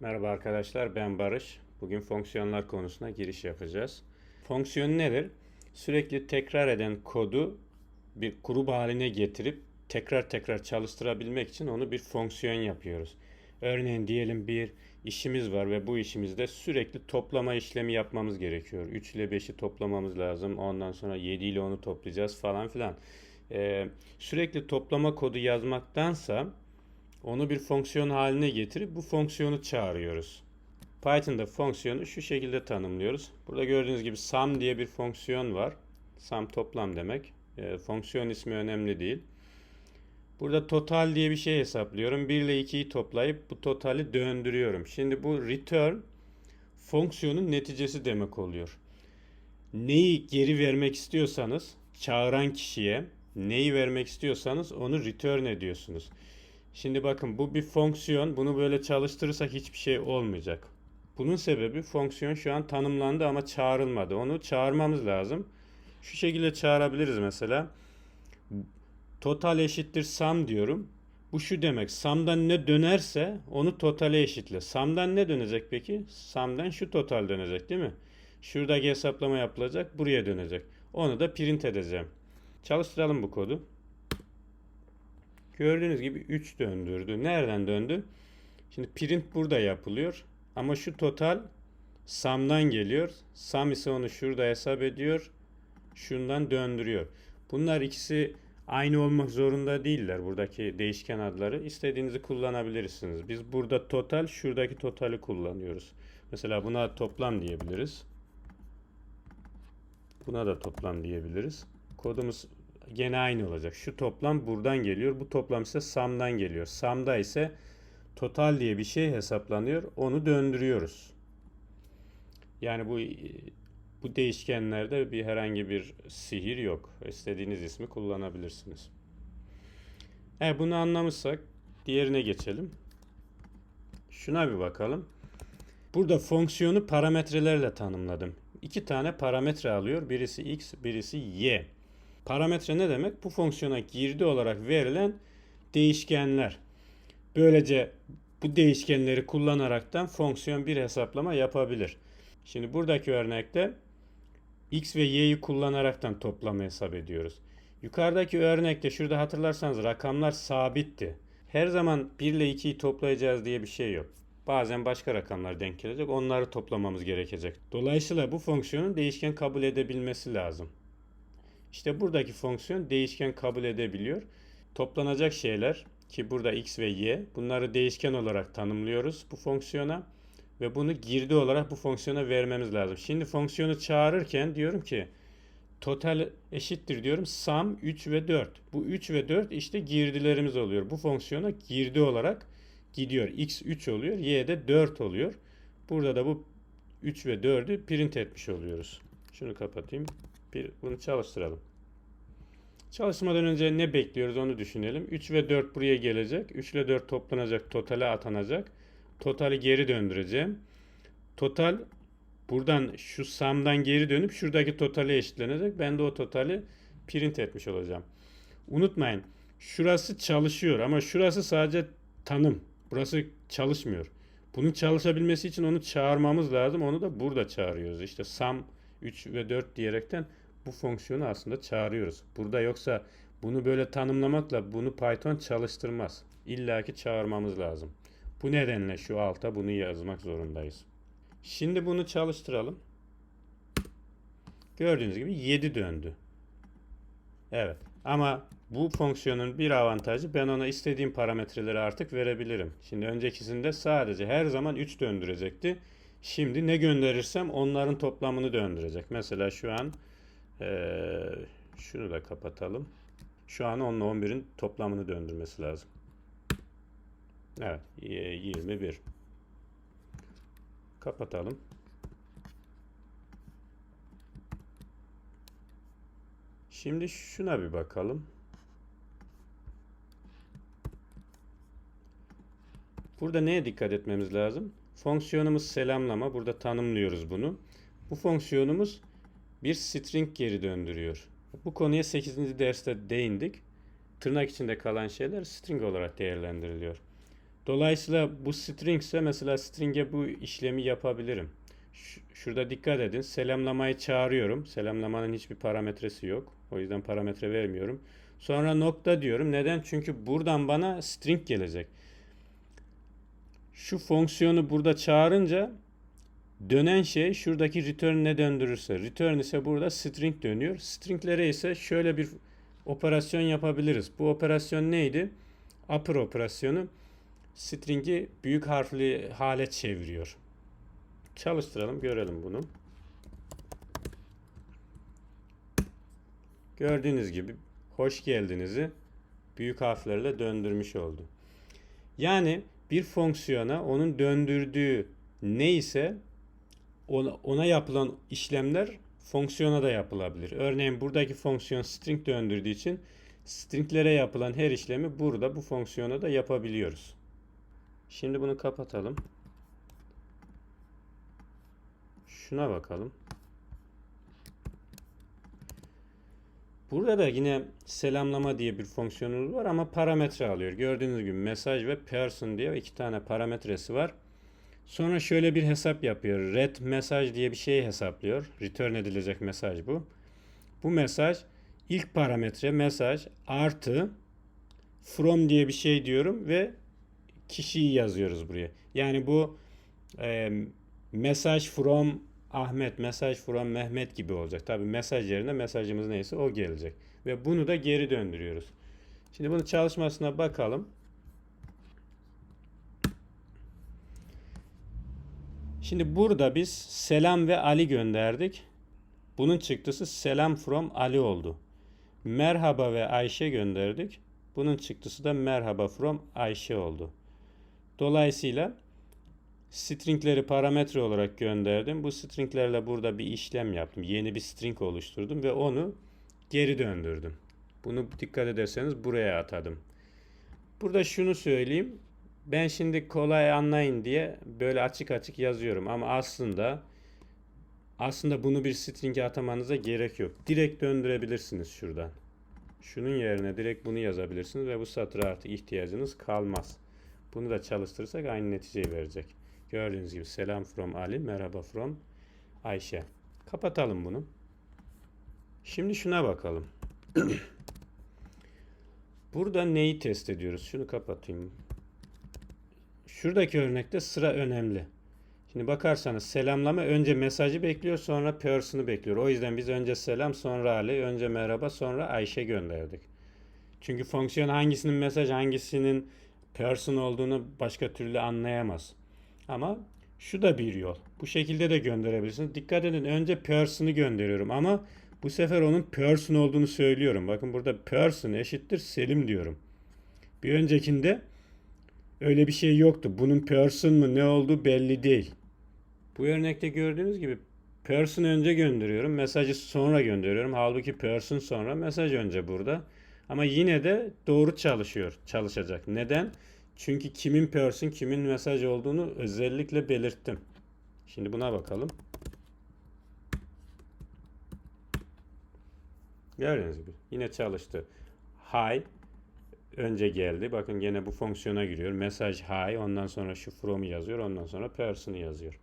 Merhaba arkadaşlar ben Barış. Bugün fonksiyonlar konusuna giriş yapacağız. Fonksiyon nedir? Sürekli tekrar eden kodu bir grup haline getirip tekrar tekrar çalıştırabilmek için onu bir fonksiyon yapıyoruz. Örneğin diyelim bir işimiz var ve bu işimizde sürekli toplama işlemi yapmamız gerekiyor. 3 ile 5'i toplamamız lazım. Ondan sonra 7 ile 10'u toplayacağız falan filan. Ee, sürekli toplama kodu yazmaktansa onu bir fonksiyon haline getirip bu fonksiyonu çağırıyoruz. Python'da fonksiyonu şu şekilde tanımlıyoruz. Burada gördüğünüz gibi sum diye bir fonksiyon var. Sum toplam demek. E, fonksiyon ismi önemli değil. Burada total diye bir şey hesaplıyorum. 1 ile 2'yi toplayıp bu totali döndürüyorum. Şimdi bu return fonksiyonun neticesi demek oluyor. Neyi geri vermek istiyorsanız çağıran kişiye neyi vermek istiyorsanız onu return ediyorsunuz. Şimdi bakın bu bir fonksiyon. Bunu böyle çalıştırırsak hiçbir şey olmayacak. Bunun sebebi fonksiyon şu an tanımlandı ama çağrılmadı. Onu çağırmamız lazım. Şu şekilde çağırabiliriz mesela. Total eşittir sum diyorum. Bu şu demek. Sum'dan ne dönerse onu totale eşitle. Sum'dan ne dönecek peki? Sum'dan şu total dönecek değil mi? Şuradaki hesaplama yapılacak. Buraya dönecek. Onu da print edeceğim. Çalıştıralım bu kodu. Gördüğünüz gibi 3 döndürdü. Nereden döndü? Şimdi print burada yapılıyor. Ama şu total sum'dan geliyor. Sum ise onu şurada hesap ediyor. Şundan döndürüyor. Bunlar ikisi aynı olmak zorunda değiller. Buradaki değişken adları. istediğinizi kullanabilirsiniz. Biz burada total, şuradaki totali kullanıyoruz. Mesela buna toplam diyebiliriz. Buna da toplam diyebiliriz. Kodumuz gene aynı olacak. Şu toplam buradan geliyor. Bu toplam ise sum'dan geliyor. Sum'da ise total diye bir şey hesaplanıyor. Onu döndürüyoruz. Yani bu bu değişkenlerde bir herhangi bir sihir yok. İstediğiniz ismi kullanabilirsiniz. Eğer bunu anlamışsak diğerine geçelim. Şuna bir bakalım. Burada fonksiyonu parametrelerle tanımladım. İki tane parametre alıyor. Birisi x, birisi y. Parametre ne demek? Bu fonksiyona girdi olarak verilen değişkenler. Böylece bu değişkenleri kullanaraktan fonksiyon bir hesaplama yapabilir. Şimdi buradaki örnekte x ve y'yi kullanaraktan toplamı hesap ediyoruz. Yukarıdaki örnekte şurada hatırlarsanız rakamlar sabitti. Her zaman 1 ile 2'yi toplayacağız diye bir şey yok. Bazen başka rakamlar denk gelecek. Onları toplamamız gerekecek. Dolayısıyla bu fonksiyonun değişken kabul edebilmesi lazım. İşte buradaki fonksiyon değişken kabul edebiliyor. Toplanacak şeyler ki burada x ve y bunları değişken olarak tanımlıyoruz bu fonksiyona ve bunu girdi olarak bu fonksiyona vermemiz lazım. Şimdi fonksiyonu çağırırken diyorum ki total eşittir diyorum sum 3 ve 4. Bu 3 ve 4 işte girdilerimiz oluyor. Bu fonksiyona girdi olarak gidiyor. x 3 oluyor, y de 4 oluyor. Burada da bu 3 ve 4'ü print etmiş oluyoruz. Şunu kapatayım. Bir, bunu çalıştıralım. Çalışmadan önce ne bekliyoruz onu düşünelim. 3 ve 4 buraya gelecek. 3 ile 4 toplanacak, totale atanacak. Totali geri döndüreceğim. Total buradan şu sum'dan geri dönüp şuradaki totale eşitlenecek. Ben de o totali print etmiş olacağım. Unutmayın. Şurası çalışıyor ama şurası sadece tanım. Burası çalışmıyor. Bunun çalışabilmesi için onu çağırmamız lazım. Onu da burada çağırıyoruz. İşte sum 3 ve 4 diyerekten bu fonksiyonu aslında çağırıyoruz. Burada yoksa bunu böyle tanımlamakla bunu Python çalıştırmaz. İlla ki çağırmamız lazım. Bu nedenle şu alta bunu yazmak zorundayız. Şimdi bunu çalıştıralım. Gördüğünüz gibi 7 döndü. Evet. Ama bu fonksiyonun bir avantajı ben ona istediğim parametreleri artık verebilirim. Şimdi öncekisinde sadece her zaman 3 döndürecekti. Şimdi ne gönderirsem onların toplamını döndürecek. Mesela şu an ee, şunu da kapatalım. Şu an 10 ile 11'in toplamını döndürmesi lazım. Evet 21. Kapatalım. Şimdi şuna bir bakalım. Burada neye dikkat etmemiz lazım? Fonksiyonumuz selamlama. Burada tanımlıyoruz bunu. Bu fonksiyonumuz bir string geri döndürüyor. Bu konuya 8. derste değindik. Tırnak içinde kalan şeyler string olarak değerlendiriliyor. Dolayısıyla bu string ise mesela string'e bu işlemi yapabilirim. Şurada dikkat edin. Selamlamayı çağırıyorum. Selamlamanın hiçbir parametresi yok. O yüzden parametre vermiyorum. Sonra nokta diyorum. Neden? Çünkü buradan bana string gelecek. Şu fonksiyonu burada çağırınca dönen şey şuradaki return ne döndürürse. Return ise burada string dönüyor. Stringlere ise şöyle bir operasyon yapabiliriz. Bu operasyon neydi? Upper operasyonu string'i büyük harfli hale çeviriyor. Çalıştıralım, görelim bunu. Gördüğünüz gibi hoş geldinizi büyük harflerle döndürmüş oldu. Yani bir fonksiyona onun döndürdüğü neyse ona, ona yapılan işlemler fonksiyona da yapılabilir. Örneğin buradaki fonksiyon string döndürdüğü için stringlere yapılan her işlemi burada bu fonksiyona da yapabiliyoruz. Şimdi bunu kapatalım. Şuna bakalım. Burada da yine selamlama diye bir fonksiyonumuz var ama parametre alıyor. Gördüğünüz gibi mesaj ve person diye iki tane parametresi var. Sonra şöyle bir hesap yapıyor. Ret mesaj diye bir şey hesaplıyor. Return edilecek mesaj bu. Bu mesaj ilk parametre mesaj artı from diye bir şey diyorum ve kişiyi yazıyoruz buraya. Yani bu e, mesaj from Ahmet, mesaj from Mehmet gibi olacak. Tabi mesaj yerine mesajımız neyse o gelecek. Ve bunu da geri döndürüyoruz. Şimdi bunun çalışmasına bakalım. Şimdi burada biz selam ve Ali gönderdik. Bunun çıktısı selam from Ali oldu. Merhaba ve Ayşe gönderdik. Bunun çıktısı da merhaba from Ayşe oldu. Dolayısıyla stringleri parametre olarak gönderdim. Bu stringlerle burada bir işlem yaptım. Yeni bir string oluşturdum ve onu geri döndürdüm. Bunu dikkat ederseniz buraya atadım. Burada şunu söyleyeyim. Ben şimdi kolay anlayın diye böyle açık açık yazıyorum ama aslında aslında bunu bir string'e atamanıza gerek yok. Direkt döndürebilirsiniz şuradan. Şunun yerine direkt bunu yazabilirsiniz ve bu satıra artık ihtiyacınız kalmaz. Bunu da çalıştırırsak aynı neticeyi verecek. Gördüğünüz gibi selam from Ali, merhaba from Ayşe. Kapatalım bunu. Şimdi şuna bakalım. Burada neyi test ediyoruz? Şunu kapatayım. Şuradaki örnekte sıra önemli. Şimdi bakarsanız selamlama önce mesajı bekliyor sonra person'ı bekliyor. O yüzden biz önce selam sonra Ali, önce merhaba sonra Ayşe gönderdik. Çünkü fonksiyon hangisinin mesaj hangisinin person olduğunu başka türlü anlayamaz. Ama şu da bir yol. Bu şekilde de gönderebilirsiniz. Dikkat edin önce person'ı gönderiyorum ama bu sefer onun person olduğunu söylüyorum. Bakın burada person eşittir Selim diyorum. Bir öncekinde öyle bir şey yoktu. Bunun person mı ne olduğu belli değil. Bu örnekte gördüğünüz gibi person önce gönderiyorum. Mesajı sonra gönderiyorum. Halbuki person sonra mesaj önce burada. Ama yine de doğru çalışıyor. Çalışacak. Neden? Çünkü kimin person kimin mesaj olduğunu özellikle belirttim. Şimdi buna bakalım. Gördüğünüz gibi yine çalıştı. Hi önce geldi. Bakın gene bu fonksiyona giriyor. Mesaj hi ondan sonra şu from'u yazıyor. Ondan sonra person'ı yazıyor.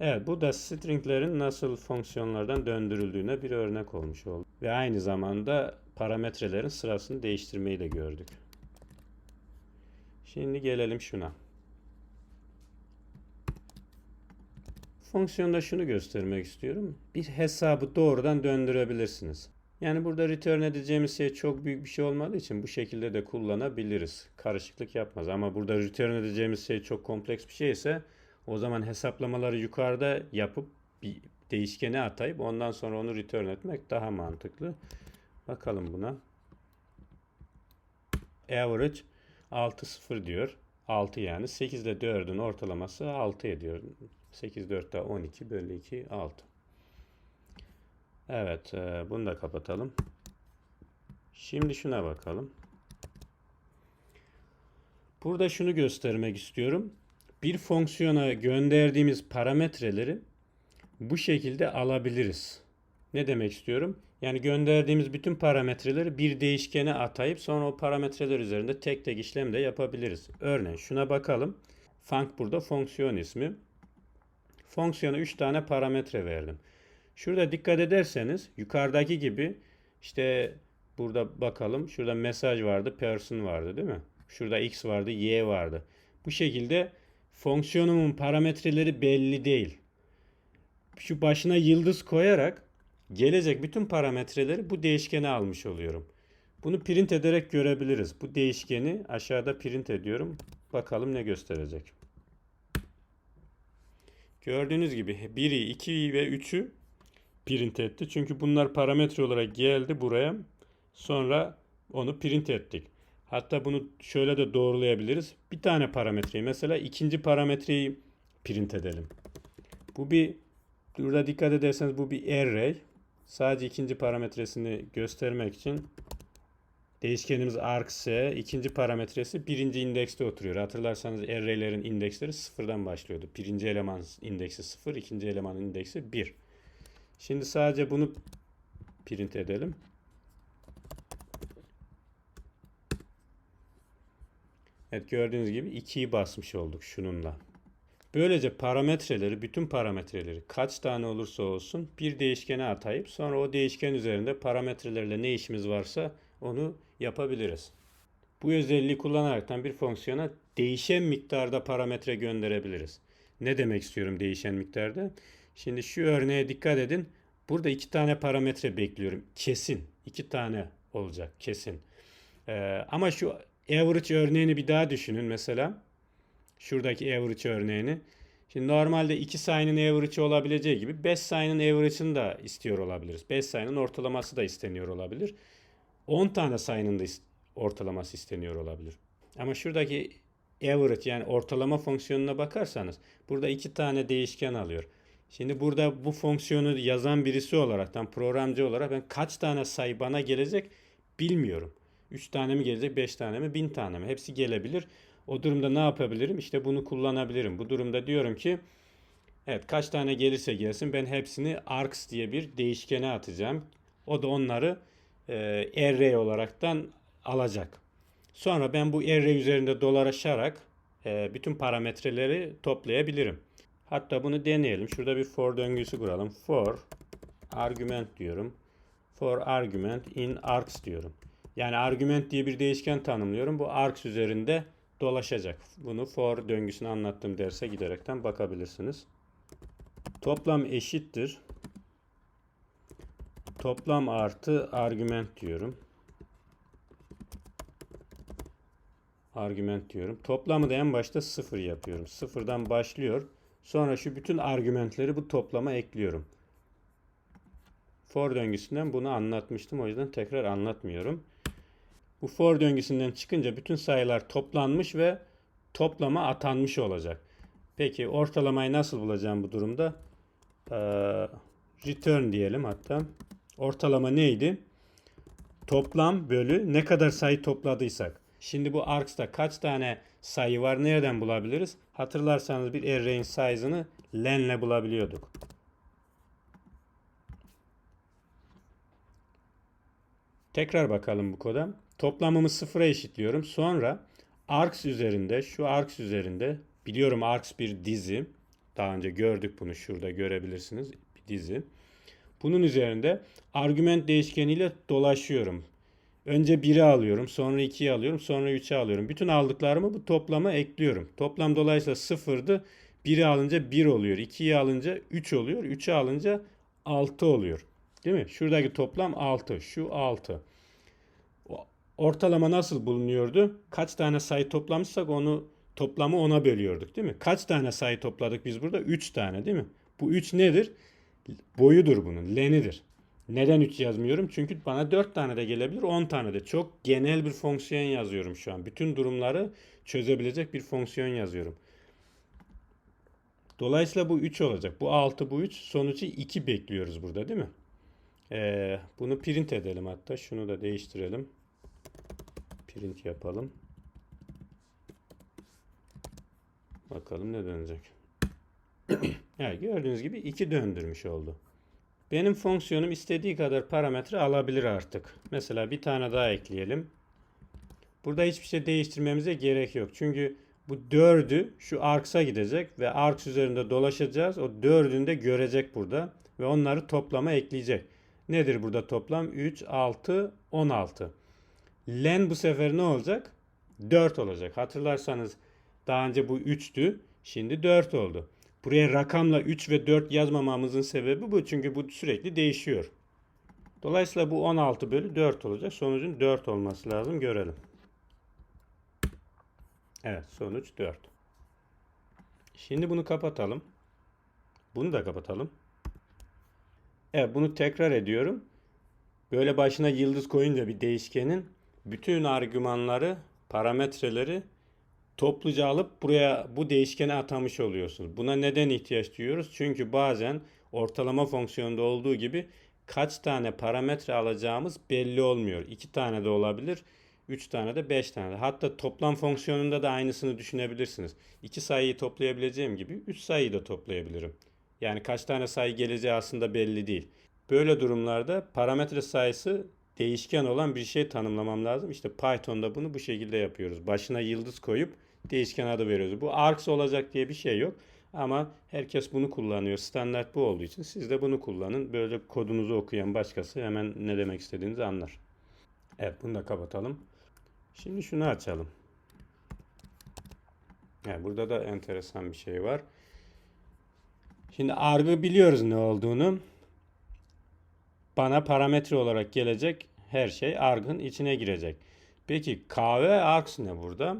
Evet bu da stringlerin nasıl fonksiyonlardan döndürüldüğüne bir örnek olmuş oldu. Ve aynı zamanda parametrelerin sırasını değiştirmeyi de gördük. Şimdi gelelim şuna. Fonksiyonda şunu göstermek istiyorum. Bir hesabı doğrudan döndürebilirsiniz. Yani burada return edeceğimiz şey çok büyük bir şey olmadığı için bu şekilde de kullanabiliriz. Karışıklık yapmaz. Ama burada return edeceğimiz şey çok kompleks bir şey ise o zaman hesaplamaları yukarıda yapıp bir değişkene atayıp ondan sonra onu return etmek daha mantıklı. Bakalım buna. Average 6 0 diyor. 6 yani. 8 ile 4'ün ortalaması 6 ediyor. 8 4 daha 12 bölü 2 6. Evet, e, bunu da kapatalım. Şimdi şuna bakalım. Burada şunu göstermek istiyorum. Bir fonksiyona gönderdiğimiz parametreleri bu şekilde alabiliriz. Ne demek istiyorum? Yani gönderdiğimiz bütün parametreleri bir değişkene atayıp sonra o parametreler üzerinde tek tek işlem de yapabiliriz. Örneğin şuna bakalım. Func burada fonksiyon ismi. Fonksiyona 3 tane parametre verdim. Şurada dikkat ederseniz yukarıdaki gibi işte burada bakalım. Şurada mesaj vardı, person vardı değil mi? Şurada x vardı, y vardı. Bu şekilde fonksiyonumun parametreleri belli değil. Şu başına yıldız koyarak gelecek bütün parametreleri bu değişkene almış oluyorum. Bunu print ederek görebiliriz. Bu değişkeni aşağıda print ediyorum. Bakalım ne gösterecek. Gördüğünüz gibi 1'i, 2'yi ve 3'ü print etti. Çünkü bunlar parametre olarak geldi buraya. Sonra onu print ettik. Hatta bunu şöyle de doğrulayabiliriz. Bir tane parametreyi mesela ikinci parametreyi print edelim. Bu bir burada dikkat ederseniz bu bir array. Sadece ikinci parametresini göstermek için değişkenimiz args ikinci parametresi birinci indekste oturuyor. Hatırlarsanız array'lerin indeksleri sıfırdan başlıyordu. Birinci eleman indeksi sıfır, ikinci elemanın indeksi bir. Şimdi sadece bunu print edelim. Evet gördüğünüz gibi 2'yi basmış olduk şununla. Böylece parametreleri, bütün parametreleri kaç tane olursa olsun bir değişkene atayıp sonra o değişken üzerinde parametrelerle ne işimiz varsa onu yapabiliriz. Bu özelliği kullanaraktan bir fonksiyona değişen miktarda parametre gönderebiliriz. Ne demek istiyorum değişen miktarda? Şimdi şu örneğe dikkat edin. Burada iki tane parametre bekliyorum. Kesin. iki tane olacak kesin. Ee, ama şu average örneğini bir daha düşünün mesela. Şuradaki average örneğini. Şimdi normalde 2 sayının average olabileceği gibi 5 sayının average'ını da istiyor olabiliriz. 5 sayının ortalaması da isteniyor olabilir. 10 tane sayının da ortalaması isteniyor olabilir. Ama şuradaki average yani ortalama fonksiyonuna bakarsanız burada iki tane değişken alıyor. Şimdi burada bu fonksiyonu yazan birisi olaraktan programcı olarak ben kaç tane sayı bana gelecek bilmiyorum. 3 tane mi gelecek, 5 tane mi, 1000 tane mi? Hepsi gelebilir. O durumda ne yapabilirim? İşte bunu kullanabilirim. Bu durumda diyorum ki evet kaç tane gelirse gelsin ben hepsini args diye bir değişkene atacağım. O da onları e, array olaraktan alacak. Sonra ben bu array üzerinde dolaşarak e, bütün parametreleri toplayabilirim. Hatta bunu deneyelim. Şurada bir for döngüsü kuralım. For argument diyorum. For argument in args diyorum. Yani argument diye bir değişken tanımlıyorum. Bu args üzerinde dolaşacak. Bunu for döngüsünü anlattığım derse giderekten bakabilirsiniz. Toplam eşittir. Toplam artı argument diyorum. Argument diyorum. Toplamı da en başta sıfır yapıyorum. Sıfırdan başlıyor. Sonra şu bütün argümentleri bu toplama ekliyorum. For döngüsünden bunu anlatmıştım. O yüzden tekrar anlatmıyorum. Bu for döngüsünden çıkınca bütün sayılar toplanmış ve toplama atanmış olacak. Peki ortalamayı nasıl bulacağım bu durumda? Ee, return diyelim hatta. Ortalama neydi? Toplam bölü ne kadar sayı topladıysak. Şimdi bu args'ta kaç tane sayı var nereden bulabiliriz? Hatırlarsanız bir array'in size'ını len'le bulabiliyorduk. Tekrar bakalım bu koda. Toplamımı sıfıra eşitliyorum. Sonra args üzerinde, şu args üzerinde biliyorum args bir dizi. Daha önce gördük bunu şurada görebilirsiniz. Bir dizi. Bunun üzerinde argüment değişkeniyle dolaşıyorum. Önce 1'i alıyorum, sonra 2'yi alıyorum, sonra 3'ü alıyorum. Bütün aldıklarımı bu toplama ekliyorum. Toplam dolayısıyla sıfırdı. 1'i alınca 1 oluyor. 2'yi alınca 3 oluyor. 3'ü alınca 6 oluyor. Değil mi? Şuradaki toplam 6. Şu 6. Ortalama nasıl bulunuyordu? Kaç tane sayı toplamışsak onu toplamı ona bölüyorduk değil mi? Kaç tane sayı topladık biz burada? 3 tane değil mi? Bu 3 nedir? Boyudur bunun. Lenidir. Neden 3 yazmıyorum? Çünkü bana 4 tane de gelebilir, 10 tane de. Çok genel bir fonksiyon yazıyorum şu an. Bütün durumları çözebilecek bir fonksiyon yazıyorum. Dolayısıyla bu 3 olacak. Bu 6, bu 3. Sonucu 2 bekliyoruz burada değil mi? Ee, bunu print edelim hatta. Şunu da değiştirelim. Print yapalım. Bakalım ne dönecek. evet, gördüğünüz gibi 2 döndürmüş oldu. Benim fonksiyonum istediği kadar parametre alabilir artık. Mesela bir tane daha ekleyelim. Burada hiçbir şey değiştirmemize gerek yok. Çünkü bu dördü şu arcs'a gidecek ve arcs üzerinde dolaşacağız. O dördünü de görecek burada ve onları toplama ekleyecek. Nedir burada toplam? 3, 6, 16. Len bu sefer ne olacak? 4 olacak. Hatırlarsanız daha önce bu 3'tü. Şimdi 4 oldu. Buraya rakamla 3 ve 4 yazmamamızın sebebi bu. Çünkü bu sürekli değişiyor. Dolayısıyla bu 16 bölü 4 olacak. Sonucun 4 olması lazım. Görelim. Evet sonuç 4. Şimdi bunu kapatalım. Bunu da kapatalım. Evet bunu tekrar ediyorum. Böyle başına yıldız koyunca bir değişkenin bütün argümanları, parametreleri topluca alıp buraya bu değişkene atamış oluyorsunuz. Buna neden ihtiyaç duyuyoruz? Çünkü bazen ortalama fonksiyonda olduğu gibi kaç tane parametre alacağımız belli olmuyor. 2 tane de olabilir. 3 tane de 5 tane de. Hatta toplam fonksiyonunda da aynısını düşünebilirsiniz. 2 sayıyı toplayabileceğim gibi 3 sayıyı da toplayabilirim. Yani kaç tane sayı geleceği aslında belli değil. Böyle durumlarda parametre sayısı değişken olan bir şey tanımlamam lazım. İşte Python'da bunu bu şekilde yapıyoruz. Başına yıldız koyup değişken adı veriyoruz. Bu args olacak diye bir şey yok. Ama herkes bunu kullanıyor. Standart bu olduğu için siz de bunu kullanın. Böyle kodunuzu okuyan başkası hemen ne demek istediğinizi anlar. Evet bunu da kapatalım. Şimdi şunu açalım. Yani burada da enteresan bir şey var. Şimdi argı biliyoruz ne olduğunu. Bana parametre olarak gelecek her şey argın içine girecek. Peki K ve args ne burada?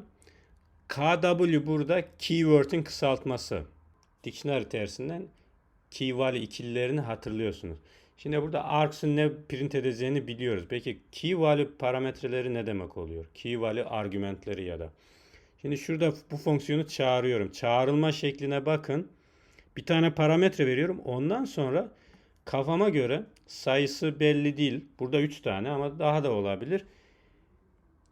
KW burada keyword'in kısaltması. Dictionary tersinden key ikililerini hatırlıyorsunuz. Şimdi burada args'ın ne print edeceğini biliyoruz. Peki key parametreleri ne demek oluyor? Key value argümentleri ya da. Şimdi şurada bu fonksiyonu çağırıyorum. Çağrılma şekline bakın. Bir tane parametre veriyorum. Ondan sonra kafama göre sayısı belli değil. Burada 3 tane ama daha da olabilir.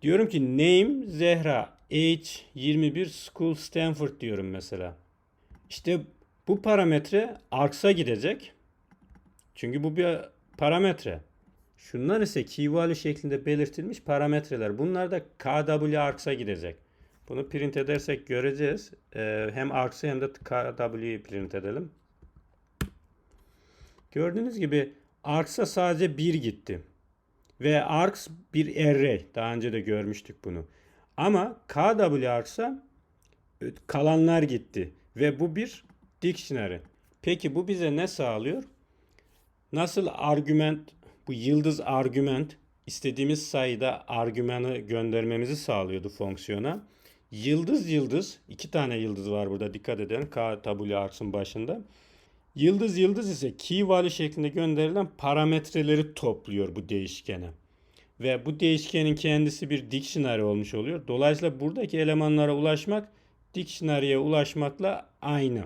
Diyorum ki name Zehra, age 21, school Stanford diyorum mesela. İşte bu parametre args'a gidecek. Çünkü bu bir parametre. Şunlar ise key value şeklinde belirtilmiş parametreler. Bunlar da kw args'a gidecek. Bunu print edersek göreceğiz. Ee, hem args'ı hem de kw'yi print edelim. Gördüğünüz gibi args'a sadece 1 gitti. Ve args bir array. Daha önce de görmüştük bunu. Ama kw args'a kalanlar gitti. Ve bu bir dictionary. Peki bu bize ne sağlıyor? Nasıl argüment, bu yıldız argüment istediğimiz sayıda argümanı göndermemizi sağlıyordu fonksiyona. Yıldız yıldız, iki tane yıldız var burada dikkat edin. K tabulu arksın başında. Yıldız yıldız ise key value şeklinde gönderilen parametreleri topluyor bu değişkene. Ve bu değişkenin kendisi bir dictionary olmuş oluyor. Dolayısıyla buradaki elemanlara ulaşmak dictionary'e ulaşmakla aynı.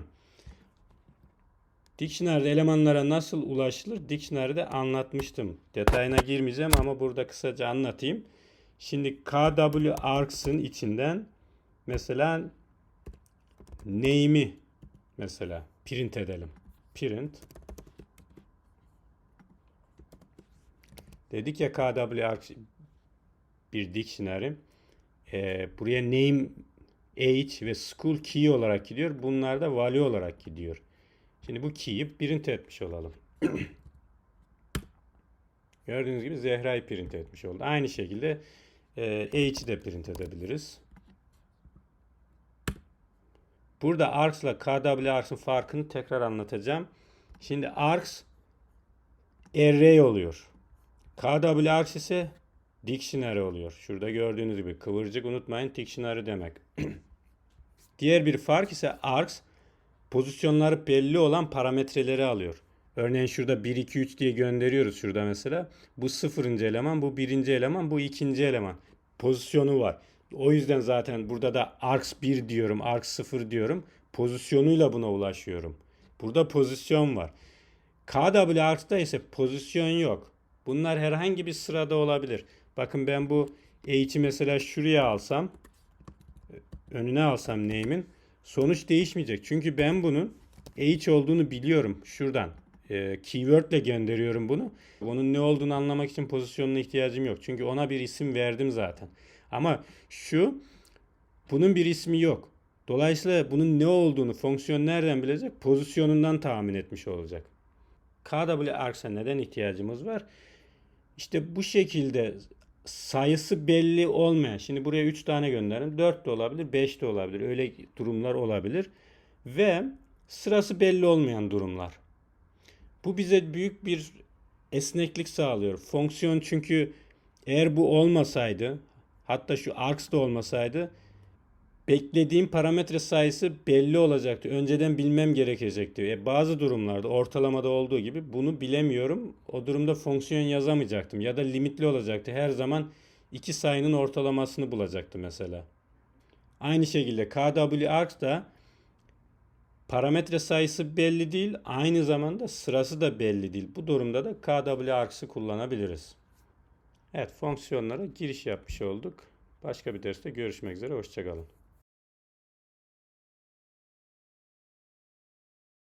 Dictionary'de elemanlara nasıl ulaşılır? Dictionary'de anlatmıştım. Detayına girmeyeceğim ama burada kısaca anlatayım. Şimdi KW args'ın içinden mesela name'i mesela print edelim. Print Dedik ya KW args bir dictionary. Ee, buraya name, age ve school key olarak gidiyor. Bunlar da value olarak gidiyor. Şimdi bu key'i print etmiş olalım. Gördüğünüz gibi Zehra'yı print etmiş oldu. Aynı şekilde e, H'i de print edebiliriz. Burada args ile KW args'ın farkını tekrar anlatacağım. Şimdi args array oluyor. KW args ise dictionary oluyor. Şurada gördüğünüz gibi kıvırcık unutmayın dictionary demek. Diğer bir fark ise args pozisyonları belli olan parametreleri alıyor. Örneğin şurada 1, 2, 3 diye gönderiyoruz şurada mesela. Bu sıfırıncı eleman, bu birinci eleman, bu ikinci eleman. Pozisyonu var. O yüzden zaten burada da args 1 diyorum, args 0 diyorum. Pozisyonuyla buna ulaşıyorum. Burada pozisyon var. KW args'ta ise pozisyon yok. Bunlar herhangi bir sırada olabilir. Bakın ben bu H'i mesela şuraya alsam, önüne alsam name'in Sonuç değişmeyecek. Çünkü ben bunun H olduğunu biliyorum şuradan. e, keyword ile gönderiyorum bunu. Onun ne olduğunu anlamak için pozisyonuna ihtiyacım yok. Çünkü ona bir isim verdim zaten. Ama şu bunun bir ismi yok. Dolayısıyla bunun ne olduğunu fonksiyon nereden bilecek? Pozisyonundan tahmin etmiş olacak. KWArgs'e neden ihtiyacımız var? İşte bu şekilde sayısı belli olmayan. Şimdi buraya 3 tane gönderdim. 4 de olabilir, 5 de olabilir. Öyle durumlar olabilir. Ve sırası belli olmayan durumlar. Bu bize büyük bir esneklik sağlıyor. Fonksiyon çünkü eğer bu olmasaydı, hatta şu args da olmasaydı beklediğim parametre sayısı belli olacaktı. Önceden bilmem gerekecekti. E, bazı durumlarda ortalamada olduğu gibi bunu bilemiyorum. O durumda fonksiyon yazamayacaktım ya da limitli olacaktı. Her zaman iki sayının ortalamasını bulacaktı mesela. Aynı şekilde KWArgs da parametre sayısı belli değil, aynı zamanda sırası da belli değil. Bu durumda da KWArgs'ı kullanabiliriz. Evet, fonksiyonlara giriş yapmış olduk. Başka bir derste görüşmek üzere, hoşçakalın.